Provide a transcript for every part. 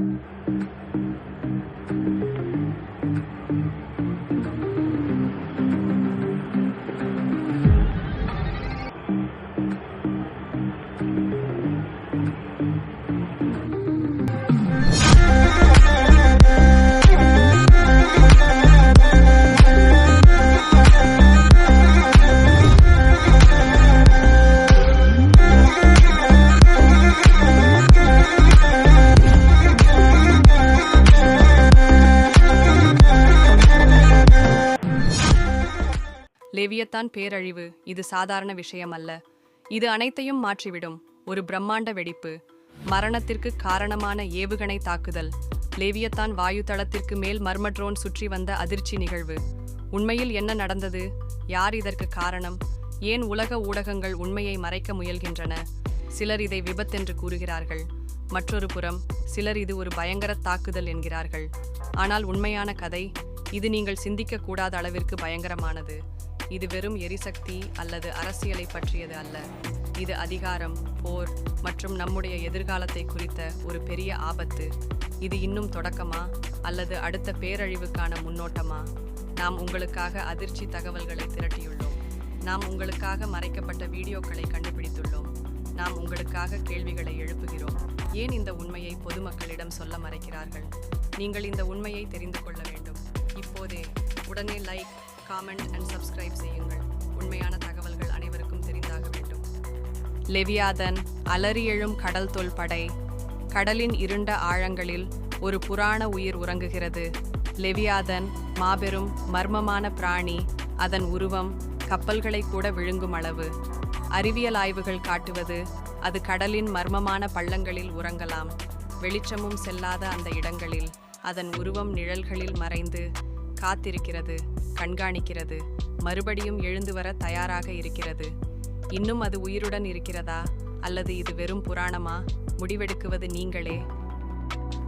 Mm-hmm. லெவியத்தான் பேரழிவு இது சாதாரண விஷயம் அல்ல இது அனைத்தையும் மாற்றிவிடும். ஒரு பிரம்மாண்ட வெடிப்பு. மரணத்திற்கு காரணமான ஏவுகணை தாக்குதல். லேவியத்தான் வாயு தளத்திற்கு மேல் மர்ம ட்ரோன் சுற்றி வந்த அதிர்ச்சி நிகழ்வு. உண்மையில் என்ன நடந்தது? யார் இதற்கு காரணம்? ஏன் உலக ஊடகங்கள் உண்மையை மறைக்க முயல்கின்றன? சிலர் இதை விபத்தென்று கூறுகிறார்கள். மற்றொரு புறம் சிலர் இது ஒரு பயங்கர தாக்குதல் என்கிறார்கள். ஆனால் உண்மையான கதை இது நீங்கள் சிந்திக்க கூடாத அளவிற்கு பயங்கரமானது. இது வெறும் எரிசக்தி அல்லது அரசியலை பற்றியது அல்ல. இது அதிகாரம் போர் மற்றும் நம்முடைய எதிர்காலத்தை குறித்த ஒரு பெரிய ஆபத்து. இது இன்னும் தொடக்கமா அல்லது அடுத்த பேரழிவுக்கான முன்னோட்டமா? நாம் உங்களுக்காக அதிர்ச்சி தகவல்களை திரட்டியுள்ளோம். நாம் உங்களுக்காக மறைக்கப்பட்ட வீடியோக்களை கண்டுபிடித்துள்ளோம். நாம் உங்களுக்காக கேள்விகளை எழுப்புகிறோம். ஏன் இந்த உண்மையை பொதுமக்களிடம் சொல்ல மறைக்கிறார்கள்? நீங்கள் இந்த உண்மையை தெரிந்து கொள்ள வேண்டும். இப்போதே உடனே லைக் காமெண்ட் அண்ட் சப்ஸ்கிரைப் செய்யுங்கள். உண்மையான தகவல்கள் அனைவருக்கும் தெரிந்தாக வேண்டும். லெவியாதன் அலறி எழும் கடல் தொல் படை. கடலின் இருண்ட ஆழங்களில் ஒரு புராண உயிர் உறங்குகிறது. லெவியாதன் மாபெரும் மர்மமான பிராணி. அதன் உருவம் கப்பல்களை கூட விழுங்கும் அளவு. அறிவியல் ஆய்வுகள் காட்டுவது அது கடலின் மர்மமான பள்ளங்களில் உறங்கலாம். வெளிச்சமும் செல்லாத அந்த இடங்களில் அதன் உருவம் நிழல்களில் மறைந்து காத்திருக்கிறது கண்காணிக்கிறது மறுபடியும் எழுந்து வர தயாராக இருக்கிறது. இன்னும் அது உயிருடன் இருக்கிறதா? அல்லது இது வெறும் புராணமா? முடிவெடுக்குவது நீங்களே.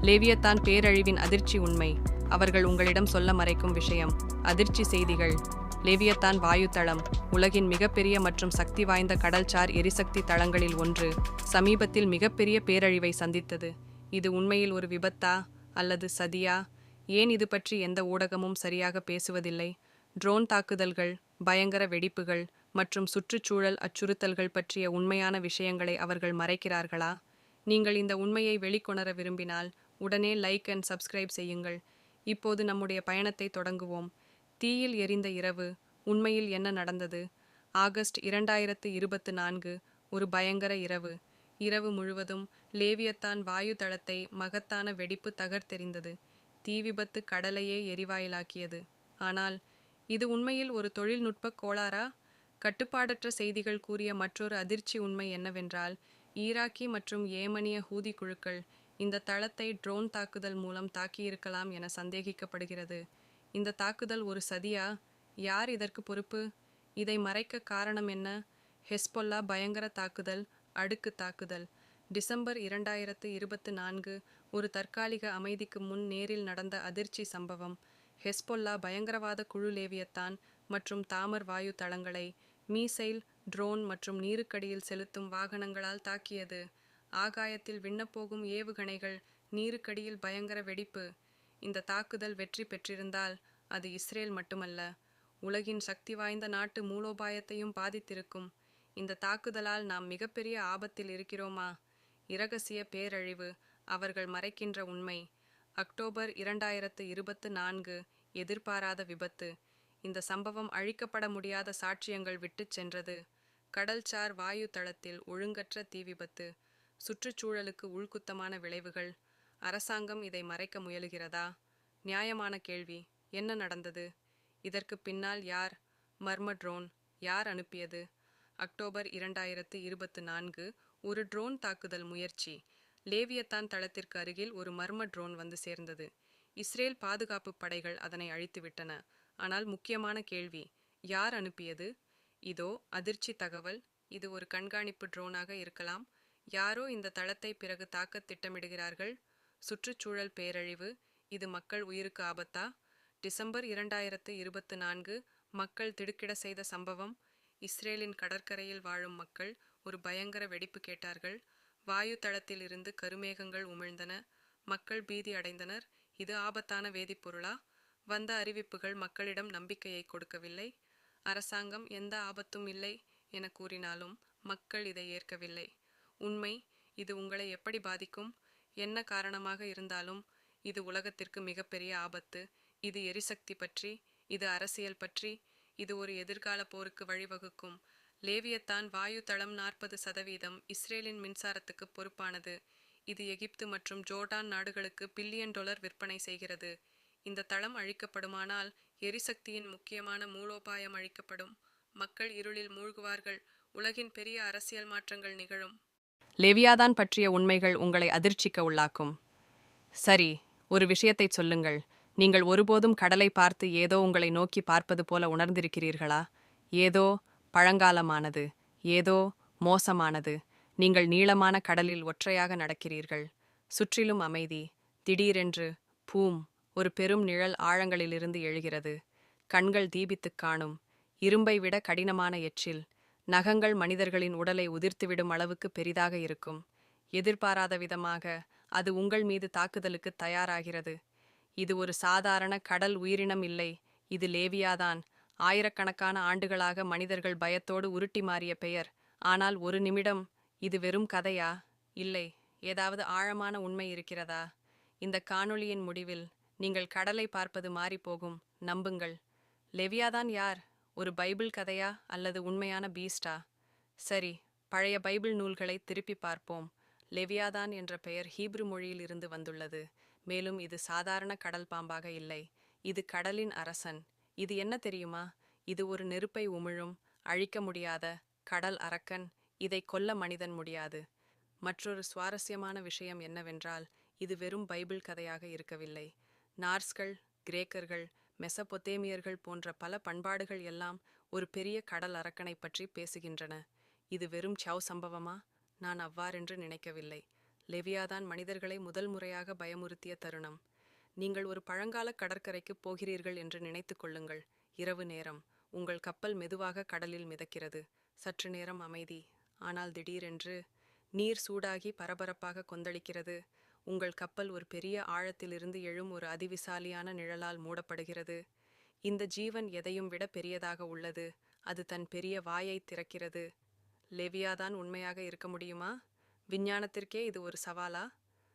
லேவியத்தான் பேரழிவின் அதிர்ச்சி உண்மை. அவர்கள் உங்களிடம் சொல்ல மறைக்கும் விஷயம் அதிர்ச்சி செய்திகள். லேவியத்தான் வாயுத்தளம் உலகின் மிகப்பெரிய மற்றும் சக்தி வாய்ந்த கடல்சார் எரிசக்தி தளங்களில் ஒன்று சமீபத்தில் மிகப்பெரிய பேரழிவை சந்தித்தது. இது உண்மையில் ஒரு விபத்தா? அல்லது சதியா? ஏன் இது பற்றி எந்த ஊடகமும் சரியாக பேசுவதில்லை? ட்ரோன் தாக்குதல்கள் பயங்கர வெடிப்புகள் மற்றும் சுற்றுச்சூழல் அச்சுறுத்தல்கள் பற்றிய உண்மையான விஷயங்களை அவர்கள் மறைக்கிறார்களா? நீங்கள் இந்த உண்மையை வெளிக்கொணர விரும்பினால் உடனே லைக் அண்ட் சப்ஸ்கிரைப் செய்யுங்கள். இப்போது நம்முடைய பயணத்தை தொடங்குவோம். தீயில் எரிந்த இரவு உண்மையில் என்ன நடந்தது? ஆகஸ்ட் இரண்டாயிரத்து இருபத்து நான்கு ஒரு பயங்கர இரவு. இரவு முழுவதும் லேவியத்தான் வாயு தளத்தை மகத்தான வெடிப்பு தகர்த்தெறிந்தது. தீ விபத்து கடலையே எரிவாயிலாக்கியது. ஆனால் இது உண்மையில் ஒரு தொழில்நுட்ப கோளாறா? கட்டுப்பாடற்ற செய்திகள் கூறிய மற்றொரு அதிர்ச்சி உண்மை என்னவென்றால் ஈராக்கி மற்றும் ஏமனிய ஹூதி குழுக்கள் இந்த தளத்தை ட்ரோன் தாக்குதல் மூலம் தாக்கியிருக்கலாம் என சந்தேகிக்கப்படுகிறது. இந்த தாக்குதல் ஒரு சதியா? யார் இதற்கு பொறுப்பு? இதை மறைக்க காரணம் என்ன? ஹெஸ்பொல்லா பயங்கர தாக்குதல் அடுக்கு தாக்குதல். டிசம்பர் இரண்டாயிரத்து இருபத்து நான்கு ஒரு தற்காலிக அமைதிக்கு முன் நேரில் நடந்த அதிர்ச்சி சம்பவம் ஹெஸ்பொல்லா பயங்கரவாத குழு லேவியத்தான் மற்றும் தாமர் வாயு தளங்களை மீசைல் ட்ரோன் மற்றும் நீருக்கடியில் செலுத்தும் வாகனங்களால் தாக்கியது. ஆகாயத்தில் விண்ணப்போகும் ஏவுகணைகள் நீருக்கடியில் பயங்கர வெடிப்பு. இந்த தாக்குதல் வெற்றி பெற்றிருந்தால் அது இஸ்ரேல் மட்டுமல்ல உலகின் சக்தி வாய்ந்த நாட்டு மூலோபாயத்தையும் பாதித்திருக்கும். இந்த தாக்குதலால் நாம் மிகப்பெரிய ஆபத்தில் இருக்கிறோமா? இரகசிய பேரழிவு அவர்கள் மறைக்கின்ற உண்மை. அக்டோபர் இரண்டாயிரத்து இருபத்து நான்கு எதிர்பாராத விபத்து. இந்த சம்பவம் அழிக்கப்பட முடியாத சாட்சியங்கள் விட்டுச் சென்றது. கடல்சார் வாயு தளத்தில் ஒழுங்கற்ற தீ விபத்து. சுற்றுச்சூழலுக்கு உள்குத்தமான விளைவுகள். அரசாங்கம் இதை மறைக்க முயலுகிறதா? நியாயமான கேள்வி. என்ன நடந்தது? இதற்கு பின்னால் யார்? மர்ம ட்ரோன் யார் அனுப்பியது? அக்டோபர் இரண்டாயிரத்து இருபத்து நான்கு ஒரு ட்ரோன் தாக்குதல் முயற்சி. லேவியத்தான் தளத்திற்கு அருகில் ஒரு மர்ம ட்ரோன் வந்து சேர்ந்தது. இஸ்ரேல் பாதுகாப்பு படைகள் அதனை அழித்துவிட்டன ஆனால் முக்கியமான கேள்வி யார் அனுப்பியது? இதோ அதிர்ச்சி தகவல். இது ஒரு கண்காணிப்பு ட்ரோனாக இருக்கலாம். யாரோ இந்த தளத்தை பிறகு தாக்க திட்டமிடுகிறார்கள்? சுற்றுச்சூழல் பேரழிவு. இது மக்கள் உயிருக்கு ஆபத்தா? டிசம்பர் இரண்டாயிரத்து இருபத்து நான்கு மக்கள் திடுக்கிட செய்த சம்பவம்? இஸ்ரேலின் கடற்கரையில் வாழும் மக்கள் ஒரு பயங்கர வெடிப்பு கேட்டார்கள். வாயு தளத்தில் இருந்து கருமேகங்கள் உமிழ்ந்தன. மக்கள் பீதி அடைந்தனர். இது ஆபத்தான வேதிப்பொருளா? வந்த அறிவிப்புகள் மக்களிடம் நம்பிக்கையை கொடுக்கவில்லை. அரசாங்கம் எந்த ஆபத்தும் இல்லை என கூறினாலும் மக்கள் இதை ஏற்கவில்லை. உண்மை இது உங்களை எப்படி பாதிக்கும்? என்ன காரணமாக இருந்தாலும் இது உலகத்திற்கு மிகப்பெரிய ஆபத்து. இது எரிசக்தி பற்றி இது அரசியல் பற்றி இது ஒரு எதிர்கால போருக்கு வழிவகுக்கும். லேவியத்தான் வாயு தளம் நாற்பது சதவீதம் இஸ்ரேலின் மின்சாரத்துக்கு பொறுப்பானது. இது எகிப்து மற்றும் ஜோர்டான் நாடுகளுக்கு பில்லியன் டாலர் விற்பனை செய்கிறது. இந்த தளம் அழிக்கப்படுமானால் எரிசக்தியின் முக்கியமான மூலோபாயம் அழிக்கப்படும். மக்கள் இருளில் மூழ்குவார்கள். உலகின் பெரிய அரசியல் மாற்றங்கள் நிகழும். லேவியாதான் பற்றிய உண்மைகள் உங்களை அதிர்ச்சிக்க உள்ளாக்கும். சரி ஒரு விஷயத்தை சொல்லுங்கள். நீங்கள் ஒருபோதும் கடலை பார்த்து ஏதோ உங்களை நோக்கி பார்ப்பது போல உணர்ந்திருக்கிறீர்களா? ஏதோ பழங்காலமானது ஏதோ மோசமானது. நீங்கள் நீளமான கடலில் ஒற்றையாக நடக்கிறீர்கள். சுற்றிலும் அமைதி. திடீரென்று பூம் ஒரு பெரும் நிழல் ஆழங்களிலிருந்து எழுகிறது. கண்கள் தீபித்துக் காணும். இரும்பை விட கடினமான எச்சில். நகங்கள் மனிதர்களின் உடலை உதிர்த்துவிடும் அளவுக்கு பெரிதாக இருக்கும். எதிர்பாராத விதமாக அது உங்கள் மீது தாக்குதலுக்கு தயாராகிறது. இது ஒரு சாதாரண கடல் உயிரினம் இல்லை. இது லேவியாதான். ஆயிரக்கணக்கான ஆண்டுகளாக மனிதர்கள் பயத்தோடு உருட்டி மாறிய பெயர். ஆனால் ஒரு நிமிடம் இது வெறும் கதையா? இல்லை ஏதாவது ஆழமான உண்மை இருக்கிறதா? இந்த காணொளியின் முடிவில் நீங்கள் கடலை பார்ப்பது மாறிப்போகும் நம்புங்கள். லெவியாதான் யார்? ஒரு பைபிள் கதையா அல்லது உண்மையான பீஸ்டா? சரி பழைய பைபிள் நூல்களை திருப்பி பார்ப்போம். லெவியாதான் என்ற பெயர் ஹீப்ரு மொழியில் இருந்து வந்துள்ளது. மேலும் இது சாதாரண கடல் பாம்பாக இல்லை. இது கடலின் அரசன். இது என்ன தெரியுமா? இது ஒரு நெருப்பை உமிழும் அழிக்க முடியாத கடல் அரக்கன் இதை கொல்ல மனிதன் முடியாது. மற்றொரு சுவாரஸ்யமான விஷயம் என்னவென்றால் இது வெறும் பைபிள் கதையாக இருக்கவில்லை. நார்ஸ்கள் கிரேக்கர்கள் மெசபொத்தேமியர்கள் போன்ற பல பண்பாடுகள் எல்லாம் ஒரு பெரிய கடல் அரக்கனை பற்றி பேசுகின்றன. இது வெறும் சவ் சம்பவமா? நான் அவ்வாறென்று நினைக்கவில்லை. லெவியாதான் மனிதர்களை முதல் முறையாக பயமுறுத்திய தருணம். நீங்கள் ஒரு பழங்கால கடற்கரைக்கு போகிறீர்கள் என்று நினைத்து கொள்ளுங்கள். இரவு நேரம். உங்கள் கப்பல் மெதுவாக கடலில் மிதக்கிறது. சற்று நேரம் அமைதி. ஆனால் திடீரென்று நீர் சூடாகி பரபரப்பாக கொந்தளிக்கிறது. உங்கள் கப்பல் ஒரு பெரிய ஆழத்திலிருந்து எழும் ஒரு அதிவிசாலியான நிழலால் மூடப்படுகிறது. இந்த ஜீவன் எதையும் விட பெரியதாக உள்ளது. அது தன் பெரிய வாயை திறக்கிறது. லெவியாதான் உண்மையாக இருக்க முடியுமா? விஞ்ஞானத்திற்கே இது ஒரு சவாலா?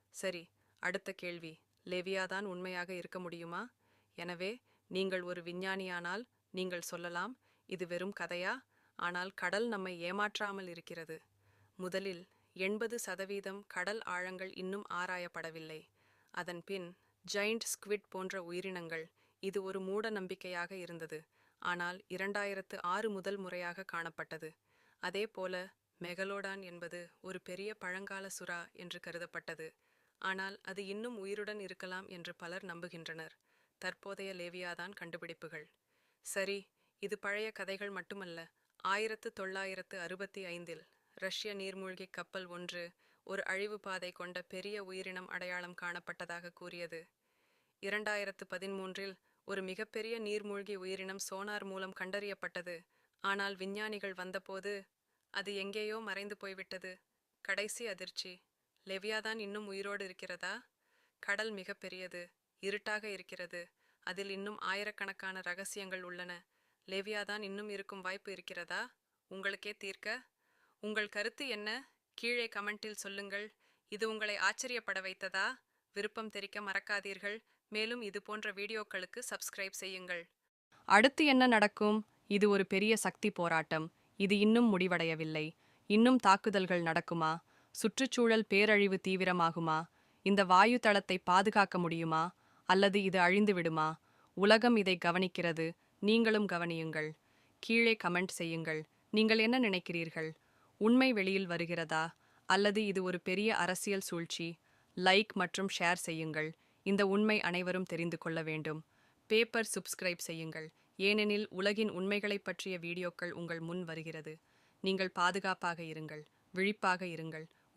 சரி அடுத்த கேள்வி. லெவியாதான் உண்மையாக இருக்க முடியுமா? எனவே நீங்கள் ஒரு விஞ்ஞானியானால் நீங்கள் சொல்லலாம் இது வெறும் கதையா? ஆனால் கடல் நம்மை ஏமாற்றாமல் இருக்கிறது. முதலில் எண்பது சதவீதம் கடல் ஆழங்கள் இன்னும் ஆராயப்படவில்லை. அதன் பின் ஜெயிண்ட் ஸ்குவிட் போன்ற உயிரினங்கள் இது ஒரு மூட நம்பிக்கையாக இருந்தது. ஆனால் இரண்டாயிரத்து ஆறு முதல் முறையாக காணப்பட்டது. அதேபோல மெகலோடான் என்பது ஒரு பெரிய பழங்கால சுறா என்று கருதப்பட்டது. ஆனால் அது இன்னும் உயிருடன் இருக்கலாம் என்று பலர் நம்புகின்றனர். தற்போதைய லேவியாதான் கண்டுபிடிப்புகள். சரி இது பழைய கதைகள் மட்டுமல்ல. ஆயிரத்து தொள்ளாயிரத்து அறுபத்தி ஐந்தில் ரஷ்ய நீர்மூழ்கி கப்பல் ஒன்று ஒரு அழிவு பாதை கொண்ட பெரிய உயிரினம் அடையாளம் காணப்பட்டதாக கூறியது. இரண்டாயிரத்து பதிமூன்றில் ஒரு மிகப்பெரிய நீர்மூழ்கி உயிரினம் சோனார் மூலம் கண்டறியப்பட்டது. ஆனால் விஞ்ஞானிகள் வந்தபோது அது எங்கேயோ மறைந்து போய்விட்டது. கடைசி அதிர்ச்சி. லெவியாதான் இன்னும் உயிரோடு இருக்கிறதா? கடல் மிகப்பெரியது இருட்டாக இருக்கிறது. அதில் இன்னும் ஆயிரக்கணக்கான ரகசியங்கள் உள்ளன. லெவியாதான் இன்னும் இருக்கும் வாய்ப்பு இருக்கிறதா? உங்களுக்கே தீர்க்க? உங்கள் கருத்து என்ன? கீழே கமெண்டில் சொல்லுங்கள். இது உங்களை ஆச்சரியப்பட வைத்ததா? விருப்பம் தெரிக்க மறக்காதீர்கள். மேலும் இது போன்ற வீடியோக்களுக்கு சப்ஸ்கிரைப் செய்யுங்கள். அடுத்து என்ன நடக்கும்? இது ஒரு பெரிய சக்தி போராட்டம். இது இன்னும் முடிவடையவில்லை. இன்னும் தாக்குதல்கள் நடக்குமா? சுற்றுச்சூழல் பேரழிவு தீவிரமாகுமா? இந்த வாயு தளத்தை பாதுகாக்க முடியுமா? அல்லது இது அழிந்து விடுமா? உலகம் இதை கவனிக்கிறது. நீங்களும் கவனியுங்கள். கீழே கமெண்ட் செய்யுங்கள். நீங்கள் என்ன நினைக்கிறீர்கள்? உண்மை வெளியில் வருகிறதா? அல்லது இது ஒரு பெரிய அரசியல் சூழ்ச்சி? லைக் மற்றும் ஷேர் செய்யுங்கள். இந்த உண்மை அனைவரும் தெரிந்து கொள்ள வேண்டும். பேப்பர் சப்ஸ்கிரைப் செய்யுங்கள். ஏனெனில் உலகின் உண்மைகளைப் பற்றிய வீடியோக்கள் உங்கள் முன் வருகிறது. நீங்கள் பாதுகாப்பாக இருங்கள். விழிப்பாக இருங்கள்.